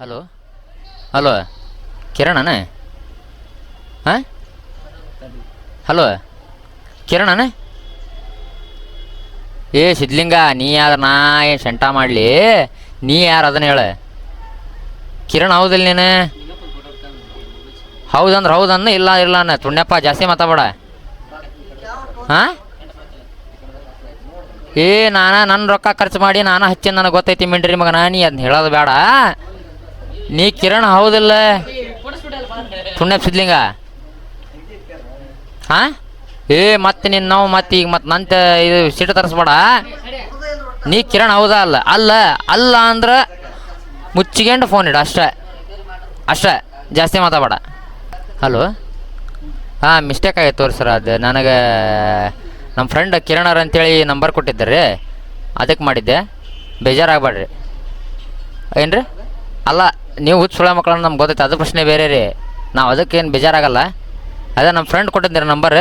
Hello? Hello? ಕಿರಣನ? ಹಾಂ? Hello? ಕಿರಣನ? ಏ ಸಿದ್ಲಿಂಗ ನೀ ಯಾರ ನಾ ಏನು ಶಂಟ ಮಾಡಲಿ? ನೀ ಯಾರು ಅದನ್ನ ಹೇಳ? ಕಿರಣ್, ಹೌದಿಲ್ಲ ನೀನು? ಹೌದಂದ್ರೆ ಹೌದನ್ನ, ಇಲ್ಲ ಇಲ್ಲ ಅಣ್ಣ ತುಣ್ಯಪ್ಪ ಜಾಸ್ತಿ ಮಾತಾಡ ಹಾಂ? ಏ ನಾನು ನನ್ನ ರೊಕ್ಕ ಖರ್ಚು ಮಾಡಿ, ನಾನು ಹಚ್ಚಿ, ನನಗೆ ಗೊತ್ತೈತಿ ಮಿಂಡ್ರಿ ಮಗನ, ನೀ ಅದನ್ನ ಹೇಳೋದು ಬೇಡ. ನೀ ಕಿರಣ್ ಹೌದಿಲ್ಲ? ಸುಣ್ಣ ಸಿದ್ಲಿಂಗ ಹಾಂ ಏ, ಮತ್ತೆ ನಿನ್ನ ನಾವು ಮತ್ತೆ ಈಗ ಮತ್ತೆ ನಂತ ಇದು ಸಿಟ್ಟು ತರಿಸ್ಬೇಡ. ನೀ ಕಿರಣ್ ಹೌದಾ ಅಲ್ಲ? ಅಲ್ಲ ಅಲ್ಲ ಅಂದ್ರೆ ಮುಚ್ಚಿಕೊಂಡು ಫೋನ್ ಇಡು, ಅಷ್ಟೇ. ಅಷ್ಟೇ, ಜಾಸ್ತಿ ಮಾತಾಡಬೇಡ. ಹಲೋ ಹಾಂ ಮಿಸ್ಟೇಕ್ ಆಗೈತೆ ತೋರಿ ಸರ್ ಅದು. ನನಗೆ ನಮ್ಮ ಫ್ರೆಂಡ್ ಕಿರಣರ್ ಅಂತೇಳಿ ನಂಬರ್ ಕೊಟ್ಟಿದ್ದಾರೆ ಅದಕ್ಕೆ ಮಾಡಿದ್ದೆ. ಬೇಜಾರಾಗಬೇಡ್ರಿ. ಏನು ಅಲ್ಲ ನೀವು ಹುಚ್ಚು ಮಕ್ಕಳನ್ನು ಮಕ್ಕಳನ್ನ ನಮ್ಗೆ ಗೊತ್ತೈತೆ ಅದು ಪ್ರಶ್ನೆ ಬೇರೆ ರೀ. ನಾವು ಅದಕ್ಕೇನು ಬೇಜಾರಾಗಲ್ಲ. ಅದೇ ನಮ್ಮ ಫ್ರೆಂಡ್ ಕೊಟ್ಟಿದ್ದೀರ ನಂಬರ್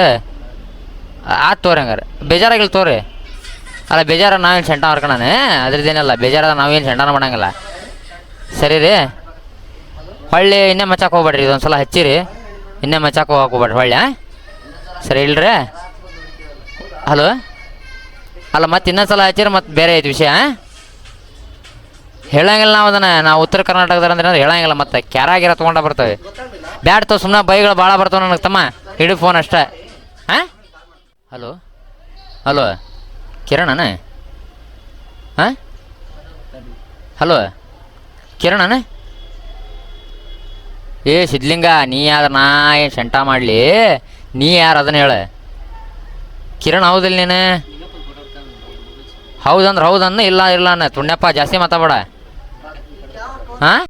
ಆತು ತೋರಿ ಹಂಗಾರೆ. ಬೇಜಾರಾಗಿಲ್ಲ ತೋರಿ. ಅಲ್ಲ ಬೇಜಾರ ನಾವೇನು ಸೆಂಟ ಮಾಡ್ಕೊಳನೆ ಅದ್ರದ್ದೇನಲ್ಲ ಬೇಜಾರದ ನಾವೇನು ಸೆಂಟನ ಮಾಡಂಗಿಲ್ಲ. ಸರಿ ರೀ. ಹೊಳ್ಳಿ ಇನ್ನೇ ಮಚ್ಚಾಕೆ ಹೋಗ್ಬೇಡ್ರಿ ಇದೊಂದು ಸಲ ಹಚ್ಚಿರಿ. ಇನ್ನೇ ಮಚ್ಚಾಕೆ ಹೋಗಕ್ಕೆ ಹೋಗ್ಬೇಡ್ರಿ, ಹೊಳ್ಳಿ ಸರಿ ಇಲ್ರಿ. ಹಲೋ? ಅಲ್ಲ, ಮತ್ತೆ ಇನ್ನೊಂದು ಸಲ ಹಚ್ಚಿರಿ, ಮತ್ತೆ ಬೇರೆ ಐತೆ ವಿಷಯ ಹೇಳಂಗಿಲ್ಲ ನಾವು ಅದನ್ನ. ನಾವು ಉತ್ತರ ಕರ್ನಾಟಕದ ಅಂದ್ರೆ ಹೇಳಂಗಿಲ್ಲ, ಮತ್ತೆ ಕ್ಯಾರಾಗಿರ ತೊಗೊಂಡ ಬರ್ತವೆ. ಬ್ಯಾಡ್ ತೋ ಸುಮ್ಮನೆ ಬೈಗಳು ಭಾಳ ಬರ್ತವೆ ನನಗೆ, ತಮ್ಮ. ಹಿಡಿ ಫೋನ್ ಅಷ್ಟೇ. ಹಾಂ? ಹಲೋ? ಹಲೋ? ಕಿರಣನ? ಹಾಂ? ಹಲೋ? ಕಿರಣನ? ಏ ಸಿದ್ಲಿಂಗ ನೀ ಯಾರು, ನಾ ಏನು ಸೆಂಟ ಮಾಡಲಿ? ನೀ ಯಾರು, ಅದನ್ನ ಹೇಳ. ಕಿರಣ್, ಹೌದಿಲ್ಲ ನೀನು? ಹೌದಂದ್ರೆ ಹೌದನ್ನ ಇಲ್ಲ ಇಲ್ಲ ಅನ್ನ. ತುಣ್ಯಪ್ಪ ಜಾಸ್ತಿ ಮಾತಾಡ ಹಾಂ